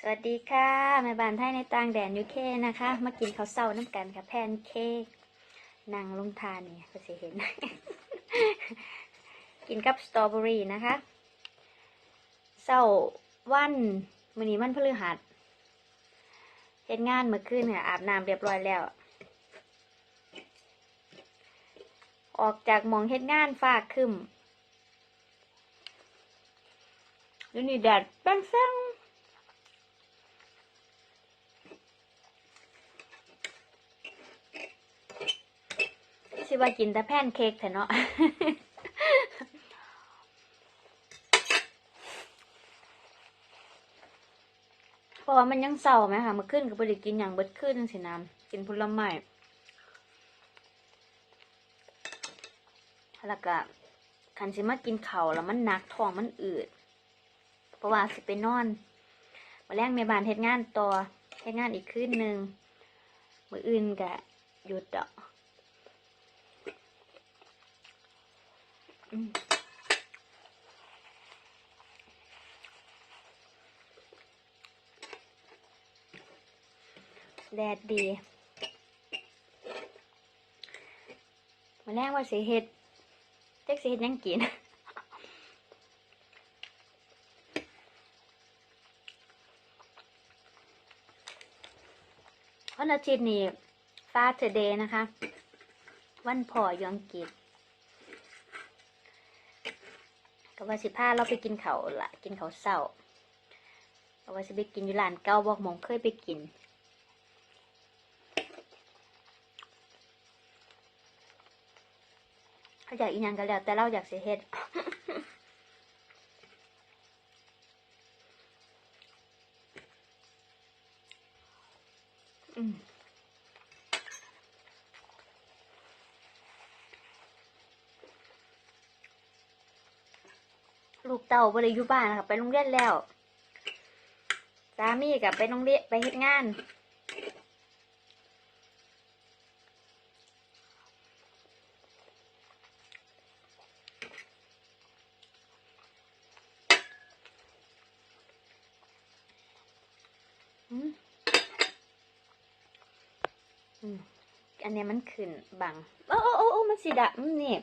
สวัสดีค่ะแม่บ้านไทยในต่างแดนยูเคนะคะ มากินข้าวเศร้าน้ำกันค่ะแพนเค้กนางลงทานเนี่ยก็จะเห็น กินกับสตรอเบอรี่นะคะเศร้าวันมื้อนี้มันพฤหัสเฮ็ดงานเมื่อคืนค่ะอาบน้ำเรียบร้อยแล้ว ออกจากมองเฮ็ดงานฟ้าครึมดูนี่แดดแป้งแซง สิว่ากินแต่แพนเค้กเถอะเนาะเพราะว่ามันยังเศร้าไหมคะมื่อคืนก็บ่ได้กินอย่างเบิดขึ้นสิน้ำกินผลไม้แล้วก็คันสิมากินเข้าแล้วมันหนักท้องมันอืด เพราะว่าสิไปนอนมาแรงแม่บ้านเฮ็ดงานต่อเฮ็ดงานอีกคืนหนึ่งมืออื่นก็หยุดดอก อืม แดดดีมาแรกว่าสีเห็ดเจ๊กสีเห็ดยังกินวันอาทิตย์นี้ฟาเ r เดย์นะคะ วันพ่อยองกิจ ก็ว่าสิพาเราไปกินเขาละกินเขาเศร้าก็ว่าสิไปกินอยู่ร้านเก่าบอกมองเคยไปกินเขาอยากอีหยังก็แล้วแต่เราอยากเสียเฮ็ดอืม ลูกเต่าบ่ได้อยู่บ้านนะคะไปโรงเรียนแล้วสามีกับไปโรงเรียนไปเฮ็ดงานอืมอืมอันเนี้ยมันขึ้นบังโอ้โอ้โอ้โอ้มันสีดำนี่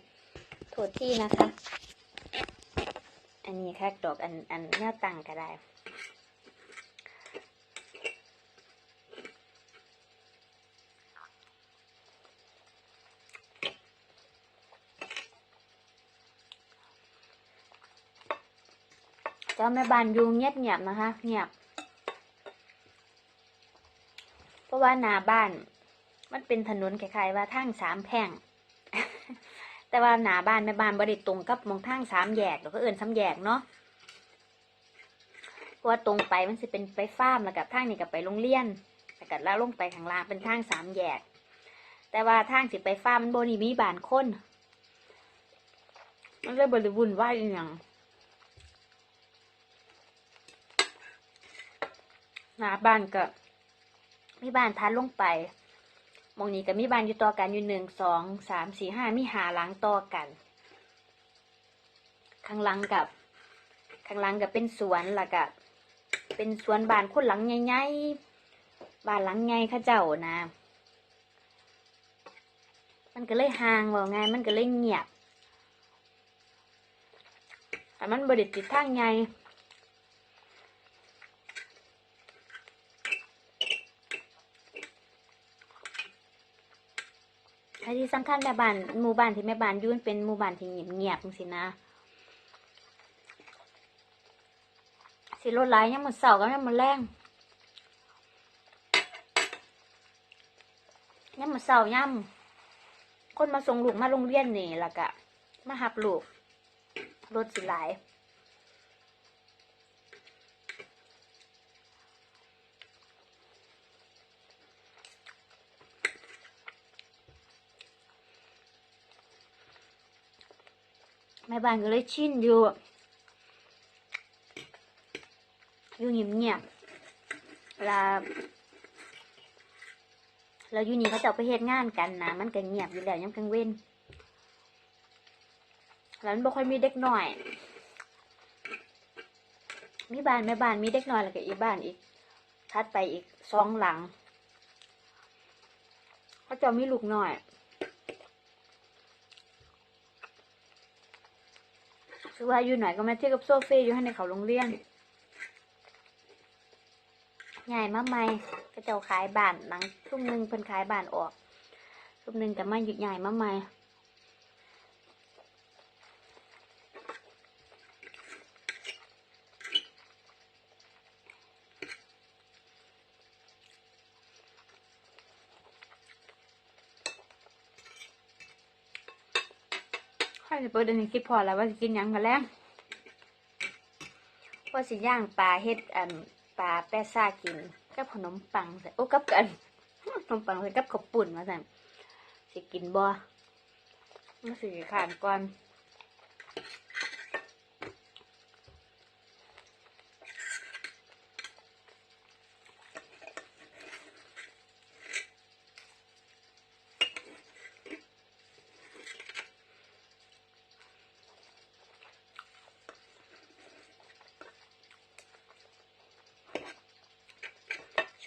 โทษที่นะคะ อันนี้ค่ดอกอันอันหน้าตังก็ได้เจ้าแม่บ้านยู่เงียบเงียบนะคะ เงียบ เพราะว่าหน้าบ้าน มันเป็นถนนคล้ายๆว่าทางสามแพ่ง แต่ว่าหนาบ้านแม่บ้านบริตรงกับมองทางสามแยกหรือก็เอินสามแยกเนาะเพราะว่าตรงไปมันจะเป็นไปฟาร์มแล้วกับทางนี่กับไปโรงเรียนแล้วก็แล้วลงไปข้างล่างเป็นทางสามแยก แต่ว่าทางสิไปฟาร์มมันบนี่มีบานคนมันเลยบริวุ่นวายอย่างหนาบ้านก็มีบ้านทัดลงไป มองนี้ก็มีบานอยู่ต่อกันอยู่หนึ่งสองสามสี่ห้ามีหาหลังต่อกัน ข้างหลังกับ ข้างหลังกับเป็นสวนล้วก็เป็นสวนบานคนหลังใหญ่ๆบานหลังใหญ่เข้าเจ้านะ มันก็เลยห่างว่าไงมันก็เลยเงียบแต่มันบริติดทางใหญ่ และที่สำคัญแม่บ้านหมู่บ้านที่แม่บ้านยุ่นเป็นหมู่บ้านที่เงียบเงียบสินะ สิรถไหลยังมันเสาร์ก็ยังมันแรงยังมันเสาร์ย่ำคนมาส่งลูกมาโรงเรียนนี่แล้วก็มาหับลูกรถสิหลาย แม่บ้านก็เลยชินอยู่ อยู่เงียบๆเวลาเราอยู่นี่เขาจะไปเฮ็ดงานกันนะมันก็เงียบอยู่แล้วยังกลางเว้นแล้วมันบ่ค่อยมีเด็กหน่อย มีบ้านแม่บ้านมีเด็กหน้อยแล้วก็อีบ้านอีกทัดไปอีกสองหลังเขาจะมีลูกหน่อย คือว่าอยู่ไหนก็มาเที่ยวกับโซเฟีอยู่ให้ในเขาโรงเรียนใหญ่มาใหม่ก็เจ้าขายบ้านหลังทุ่มหนึ่งเพิ่นขายบ้านออกทุ่มหนึ่งแต่ไมาหยุดใหญ่มาใหม่าจะเปิดอันนี้คิดพอแล้วว่าจะกินยังมาแล้วว่าสิย่างปลาเฮ็ดอันปลาแป้ซ่ากินกับขนมปังใส่โอ้กับกันขนมปังใส่กับขบปุ่นมาสั่นสิกินบ่มาสิขานก่อน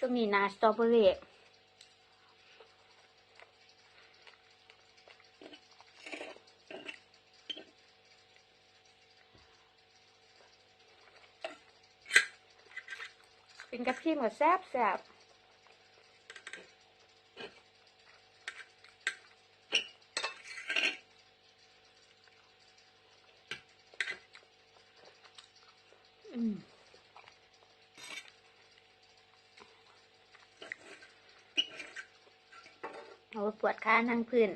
ช่วงนี้นาสตรอเบอรี่เป็นกับพี่กับแซบแซบอืม โอ้ปวดขานั่งพื้น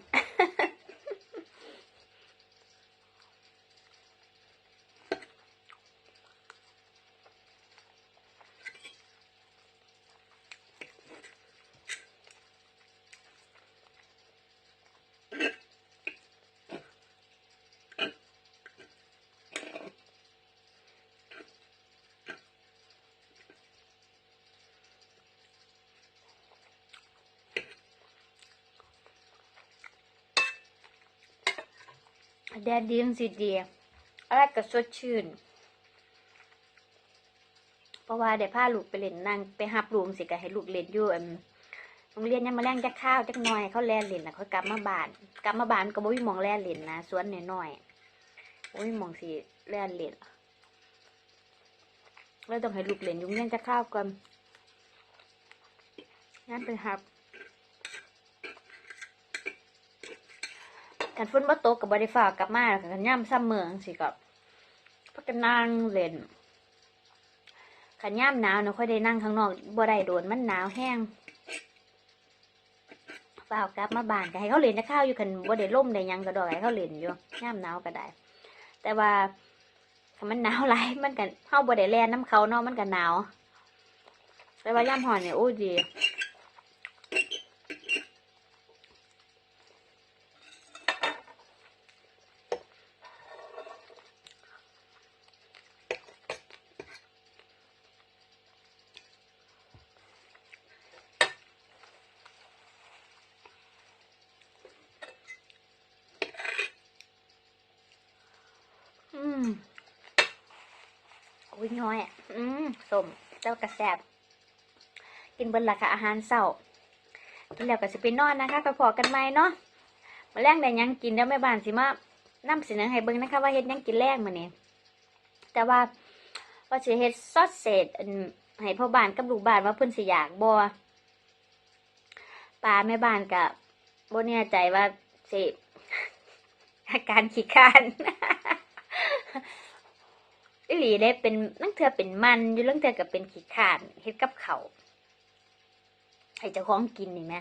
แดดดีจังสิดีอะไรก็สดชื่น เพราะว่าได้พาลูกไปเล่นนั่งไปหับลูกสิก็ให้ลูกเล่นอยู่อันโรงเรียนยังมาแรงจักข้าวจักหน่อยเขาแล่นเล่นแล้วเขากลับมาบานกลับมาบานก็บ่มีมองแล่นเล่นนะสวนน้อยๆบ่มีหมองสิแล่นเล่นแล้วต้องให้ลูกเล่นยุ่งเรียนจักข้าวก่อนงั้นไปหับ กันฝนบ่ตกกับบริฟ้ากลับมาขันย่ำซ้ำเมืองสิก็พักกันนั่งเล่นขันย่ำหนาวเนะค่อยได้นั่งข้างนอกบ่ได้โดนมันหนาวแห้งฝ้ากลับมาบ้านก็ให้เขาเล่นจะข้าวอยู่คันบ่ได้ล่มได้ยังก็ดอกให้เขาเล่นอยู่ย่ำหนาวก็ได้ แต่ว่าคันมันหนาวหลายมันกันเฮาบ่ได้แล่นน้ำเขาเนาะมันก็หนาวแต่ว่าย่ำหอนเนี่ยโอ้ดี อืม อุ้ยน้อยอะอืมสมเจ้ากระแซบกินเบิร์ละค่ะอาหารเศร้ากินแล้วก็สิไปนอนนะคะก็พอกันไหมเนาะมาแรงได้ยังกินแล้วแม่บ้านสิมานำเสนอให้เบิ่งนะคะ ว่าเฮ็ดยังกินแรงมื้อนี้แต่ว่าว่าสิเฮ็ดซอสเศษให้พ่อบ้านกับลูกบ้านว่าเพิ่นสิอยากบ่ปลาแม่บ้านก็บ่แน่ใจว่าสิอาการขี้คาน อีหลีได้เป็นนั่งเธอเป็นมันอยู่เรื่องเธอกับเป็นขี้ขานเฮ็ดกับเขาวให้เจ้าของกินนี่แหม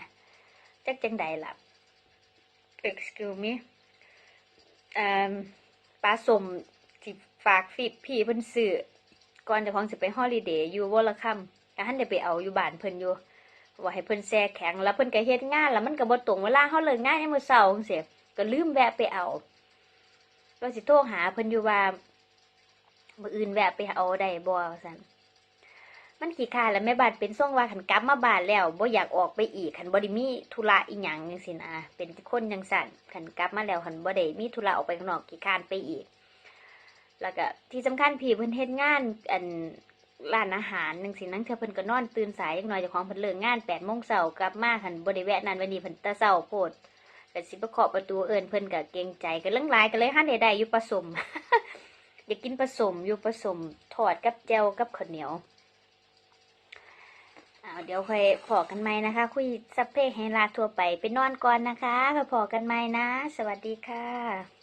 จักจังใดล่ะ excuse me เอ่อปลาสมสิฝากฟิบพี่เพิ่นซื้อก่อนเจ้าของสิไปฮอลิเดย์อยู่วอละค่ำก็หันได้ไปเอาอยู่บ้านเพิ่นอยู่ว่าให้เพิ่นแช่แข็งแล้วเพิ่นก็เฮ็ดงาน แล้วมันก็บ่ตรงเวลาเฮาเลิกงานในมื้อเช้าจังซี่ก็ลืมแวะไปเอาว่าสิโทรหาเพิ่นอยู่ว่า มื่ออื่นแวะไปเอาได้บ่สันมันขี้คาแล้วแม่บ้านเป็นส่งว่าขันกลับมาบ้านแล้วบ่อยากออกไปอีกขันบ่ได้มีธุระอีหยังจังซี่นะเป็นคนจังสั่นขันกลับมาแล้วขันบ่ได้มีธุระออกไปข้างนอกขี้คานไปอีก แล้วก็ที่สำคัญพี่เพิ่นเฮ็ดงานอันร้านอาหารหนึ่งสินั่งเธอเพิ่นก็นอนตื่นสายจักน่อยจ้าของเพิ่นเลิกงานแปดโมงเช้ากลับมาหันบ่ได้แวะนั่นวันนี้เพิ่นตะเช้าโพดก็สิไปเคาะประตูเอิ้นเพิ่นก็เกรงใจก็เรื่องหลายก็เลยหันได้ได้อยู่ผสม อยากกินผสมอยู่ผสมทอดกับแจวกับข้าวเหนียวอ้าเดี๋ยวค่อยพอกันไหมนะคะ คุยสัพเพให้ลาทั่วไปไปนอนก่อนนะคะค่อยพอกันไหมนะ สวัสดีค่ะ